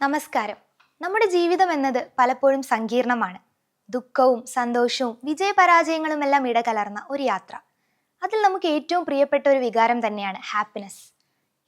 നമസ്കാരം. നമ്മുടെ ജീവിതം എന്നത് പലപ്പോഴും സങ്കീർണമാണ്. ദുഃഖവും സന്തോഷവും വിജയപരാജയങ്ങളും എല്ലാം ഇടകലർന്ന ഒരു യാത്ര. അതിൽ നമുക്ക് ഏറ്റവും പ്രിയപ്പെട്ട ഒരു വികാരം തന്നെയാണ് ഹാപ്പിനെസ്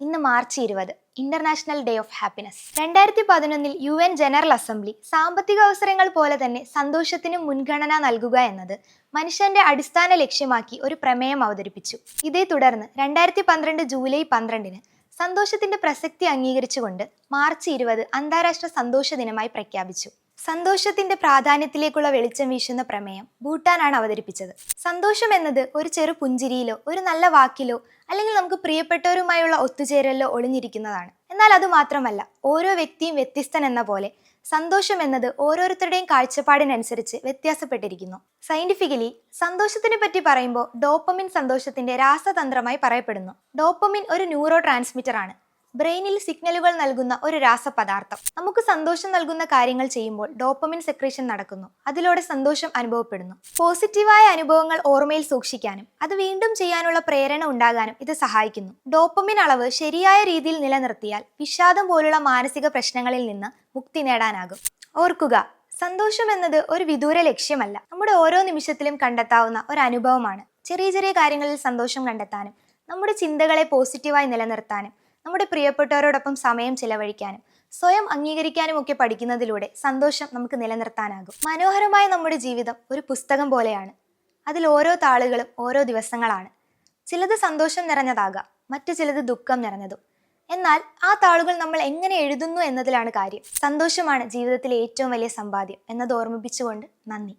ഇന്ന് മാർച്ച് ഇരുപത് ഇന്റർനാഷണൽ ഡേ ഓഫ് ഹാപ്പിനെസ് രണ്ടായിരത്തി പതിനൊന്നിൽ യു എൻ ജനറൽ അസംബ്ലി സാമ്പത്തിക അവസരങ്ങൾ പോലെ തന്നെ സന്തോഷത്തിന് മുൻഗണന നൽകുക എന്നത് മനുഷ്യന്റെ അടിസ്ഥാന ലക്ഷ്യമാക്കി ഒരു പ്രമേയം അവതരിപ്പിച്ചു. ഇതേ തുടർന്ന് രണ്ടായിരത്തി പന്ത്രണ്ട് ജൂലൈ പന്ത്രണ്ടിന് സന്തോഷത്തിന്റെ പ്രസക്തി അംഗീകരിച്ചുകൊണ്ട് മാർച്ച് ഇരുപത് അന്താരാഷ്ട്ര സന്തോഷ ദിനമായി പ്രഖ്യാപിച്ചു. സന്തോഷത്തിന്റെ പ്രാധാന്യത്തിലേക്കുള്ള വെളിച്ചം വീശുന്ന പ്രമേയം ഭൂട്ടാനാണ് അവതരിപ്പിച്ചത്. സന്തോഷം എന്നത് ഒരു ചെറു പുഞ്ചിരിയിലോ ഒരു നല്ല വാക്കിലോ അല്ലെങ്കിൽ നമുക്ക് പ്രിയപ്പെട്ടവരുമായുള്ള ഒത്തുചേരലിലോ ഒളിഞ്ഞിരിക്കുന്നതാണ്. എന്നാൽ അത് മാത്രമല്ല ഓരോ വ്യക്തിയും വ്യത്യസ്തൻ എന്ന പോലെ സന്തോഷം എന്നത് ഓരോരുത്തരുടെയും കാഴ്ചപ്പാടിനനുസരിച്ച് വ്യത്യാസപ്പെട്ടിരിക്കുന്നു. സയന്റിഫിക്കലി സന്തോഷത്തിനെ പറ്റി പറയുമ്പോൾ ഡോപ്പമിൻ സന്തോഷത്തിന്റെ രാസതന്ത്രമായി പറയപ്പെടുന്നു. ഡോപ്പമിൻ ഒരു ന്യൂറോ ട്രാൻസ്മിറ്റർ ആണ് ബ്രെയിനിൽ സിഗ്നലുകൾ നൽകുന്ന ഒരു രാസപദാർത്ഥം. നമുക്ക് സന്തോഷം നൽകുന്ന കാര്യങ്ങൾ ചെയ്യുമ്പോൾ ഡോപ്പമിൻ സെക്രീഷൻ നടക്കുന്നു. അതിലൂടെ സന്തോഷം അനുഭവപ്പെടുന്നു. പോസിറ്റീവായ അനുഭവങ്ങൾ ഓർമ്മയിൽ സൂക്ഷിക്കാനും അത് വീണ്ടും ചെയ്യാനുള്ള പ്രേരണ ഉണ്ടാകാനും ഇത് സഹായിക്കുന്നു. ഡോപ്പമിൻ അളവ് ശരിയായ രീതിയിൽ നിലനിർത്തിയാൽ വിഷാദം പോലുള്ള മാനസിക പ്രശ്നങ്ങളിൽ നിന്ന് മുക്തി നേടാനാകും. ഓർക്കുക സന്തോഷം എന്നത് ഒരു വിദൂര ലക്ഷ്യമല്ല. നമ്മുടെ ഓരോ നിമിഷത്തിലും കണ്ടെത്താവുന്ന ഒരു അനുഭവമാണ്. ചെറിയ ചെറിയ കാര്യങ്ങളിൽ സന്തോഷം കണ്ടെത്താനും നമ്മുടെ ചിന്തകളെ പോസിറ്റീവായി നിലനിർത്താനും നമ്മുടെ പ്രിയപ്പെട്ടവരോടൊപ്പം സമയം ചിലവഴിക്കാനും സ്വയം അംഗീകരിക്കാനും ഒക്കെ പഠിക്കുന്നതിലൂടെ സന്തോഷം നമുക്ക് നിലനിർത്താനാകും. മനോഹരമായ നമ്മുടെ ജീവിതം ഒരു പുസ്തകം പോലെയാണ്. അതിൽ ഓരോ താളുകളും ഓരോ ദിവസങ്ങളാണ്. ചിലത് സന്തോഷം നിറഞ്ഞതാകാം മറ്റു ചിലത് ദുഃഖം നിറഞ്ഞതും. എന്നാൽ ആ താളുകൾ നമ്മൾ എങ്ങനെ എഴുതുന്നു എന്നതിലാണ് കാര്യം. സന്തോഷമാണ് ജീവിതത്തിലെ ഏറ്റവും വലിയ സമ്പാദ്യം എന്നത് ഓർമ്മിപ്പിച്ചുകൊണ്ട് നന്ദി.